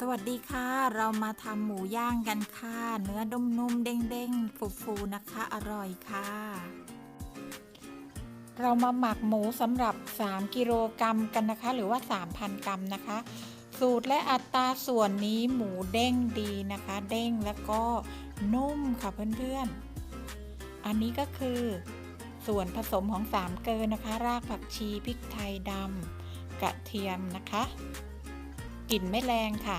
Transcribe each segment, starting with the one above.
สวัสดีค่ะ เรามาทำหมูย่างกันค่ะ เนื้อนุ่มๆเด้งๆฟูๆนะคะ อร่อยค่ะ เรามาหมักหมูสำหรับ 3 กิโลกรัมกันนะคะ หรือว่า 3,000 กรัมนะคะ สูตรและอัตราส่วนนี้หมูเด้งดีนะคะ เด้งแล้วก็นุ่มค่ะเพื่อนๆ อันนี้ก็คือ ส่วนผสมของ 3 เกลือนะคะ รากผักชีพริกไทยดำกระเทียมนะคะ กลิ่นไม่แรงค่ะ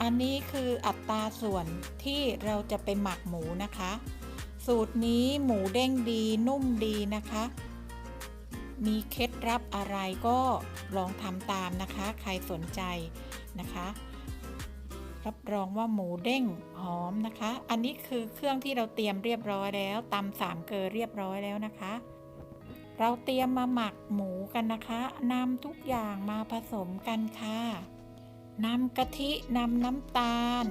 อันนี้คืออัตราส่วนที่เราจะไปหมักหมูนะคะ สูตรนี้หมูเด้งดีนุ่มดีนะคะ มีเคล็ดลับอะไรก็ลองทำตามนะคะ ใครสนใจนะคะรับรองว่าหมูเด้งหอมนะคะ อันนี้คือเครื่องที่เราเตรียมเรียบร้อยแล้วตำสามเกลือเรียบร้อยแล้วนะคะ เราเตรียมมาหมักหมูกันนะคะนำทุกอย่างมาผสมกันค่ะนำกะทินำน้ำตาล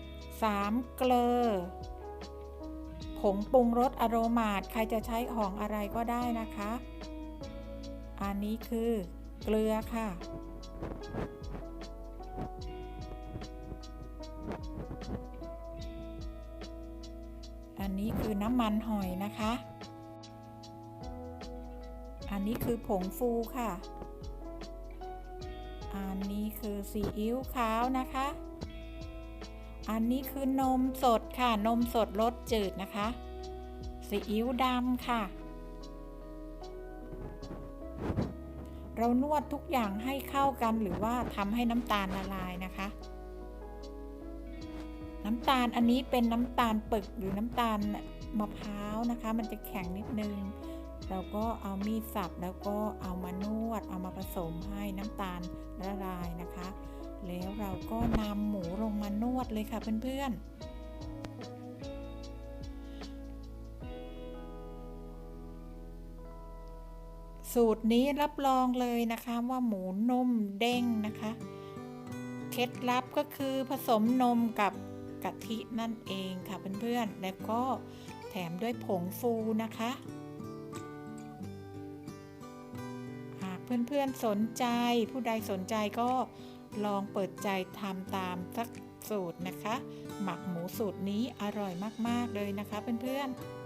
3เกลือผงปรุงรสอโรมาดใครจะใช้ของอะไรก็ได้นะคะ อันนี้คือเกลือค่ะ อันนี้คือน้ำมันหอยนะคะ อันนี้คือผงฟูค่ะ อันนี้คือซีอิ๊วขาวนะคะ อันนี้คือนมสดค่ะ นมสดรสจืดนะคะ ซีอิ๊วดำค่ะ เรานวดทุกอย่างให้เข้ากันหรือว่าทำให้น้ำตาลละลายนะคะ น้ำตาลอันนี้เป็นน้ำตาลปึกหรือน้ำตาลมะพร้าวนะคะ มันจะแข็งนิดนึง เราก็เอามีดสับแล้วก็เอามานวด เอามาผสมให้น้ำตาลละลายนะคะ แล้วเราก็นำหมูลงมานวดเลยค่ะเพื่อนๆสูตรนี้รับรองเลยนะคะว่าหมูนุ่มเด้งนะคะ เคล็ดลับก็คือผสมนมกับกะทินั่นเองค่ะเพื่อนๆ แล้วก็แถมด้วยผงฟูนะคะ เพื่อนๆสนใจ ผู้ใดสนใจก็ลองเปิดใจทำตามสักสูตรนะคะ หมักหมูสูตรนี้อร่อยมากๆเลยนะคะเพื่อนๆ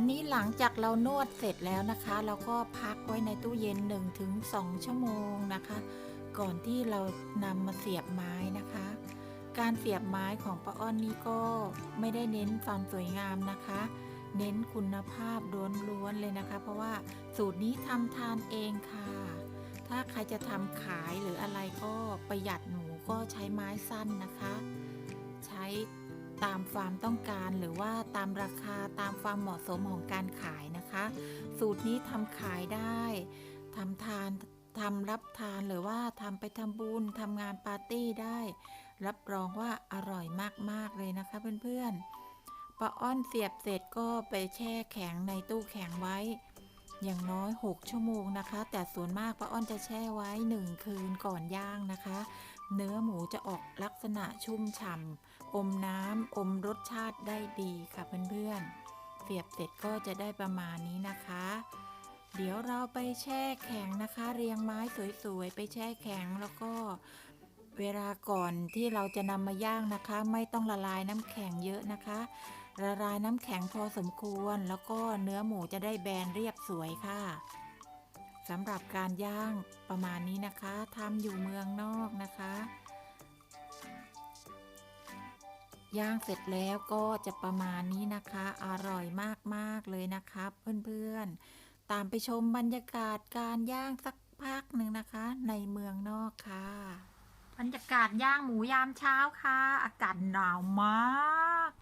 อันนี้หลังจากเรานวดเสร็จแล้วนะคะ เราก็พักไว้ในตู้เย็น 1-2 ชั่วโมงนะคะ ก่อนที่เรานำมาเสียบไม้นะคะ การเสียบไม้ของป้าอ้อนนี่ก็ไม่ได้เน้นความสวยงามนะคะ เน้นคุณภาพล้วนๆเลยนะคะ เพราะว่าสูตรนี้ทำทานเองค่ะ ถ้าใครจะทำขายหรืออะไรก็ประหยัดหนูก็ใช้ไม้สั้นนะคะ ใช้ ตามความต้องการหรือว่าตามราคาตามความเหมาะสมของการขายนะคะ สูตรนี้ทำขายได้ทำทานทำรับทานหรือว่าทำไปทำบุญทำงานปาร์ตี้ได้ รับรองว่าอร่อยมาก ๆ เลยนะคะเพื่อนๆป้าอ้อนเสียบเสร็จก็ไปแช่แข็งในตู้แข็งไว้ อย่างน้อย 6 ชั่วโมงนะคะ แต่ส่วนมากป้าอ้อนจะแช่ไว้ 1 คืนก่อนย่างนะคะ เนื้อหมูจะออกลักษณะชุ่มฉ่ำอมน้ำอมรสชาติได้ดีค่ะเพื่อนๆเสียบเสร็จก็จะได้ประมาณนี้นะคะ เดี๋ยวเราไปแช่แข็งนะคะ เรียงไม้สวยๆ ไปแช่แข็งแล้วก็เวลาก่อนที่เราจะนำมาย่างนะคะ ไม่ต้องละลายน้ำแข็งเยอะนะคะ ละลายน้ำแข็งพอสมควร แล้วก็เนื้อหมูจะได้แบนเรียบสวยค่ะ สำหรับการย่างประมาณนี้นะคะทำอยู่เมืองนอกนะคะ ย่างเสร็จแล้วก็จะประมาณนี้นะคะ อร่อยมากๆเลยนะครับเพื่อนๆ ตามไปชมบรรยากาศการย่างสักพักหนึ่งนะคะ ในเมืองนอกค่ะ บรรยากาศย่างหมูยามเช้าค่ะ อากาศหนาวมาก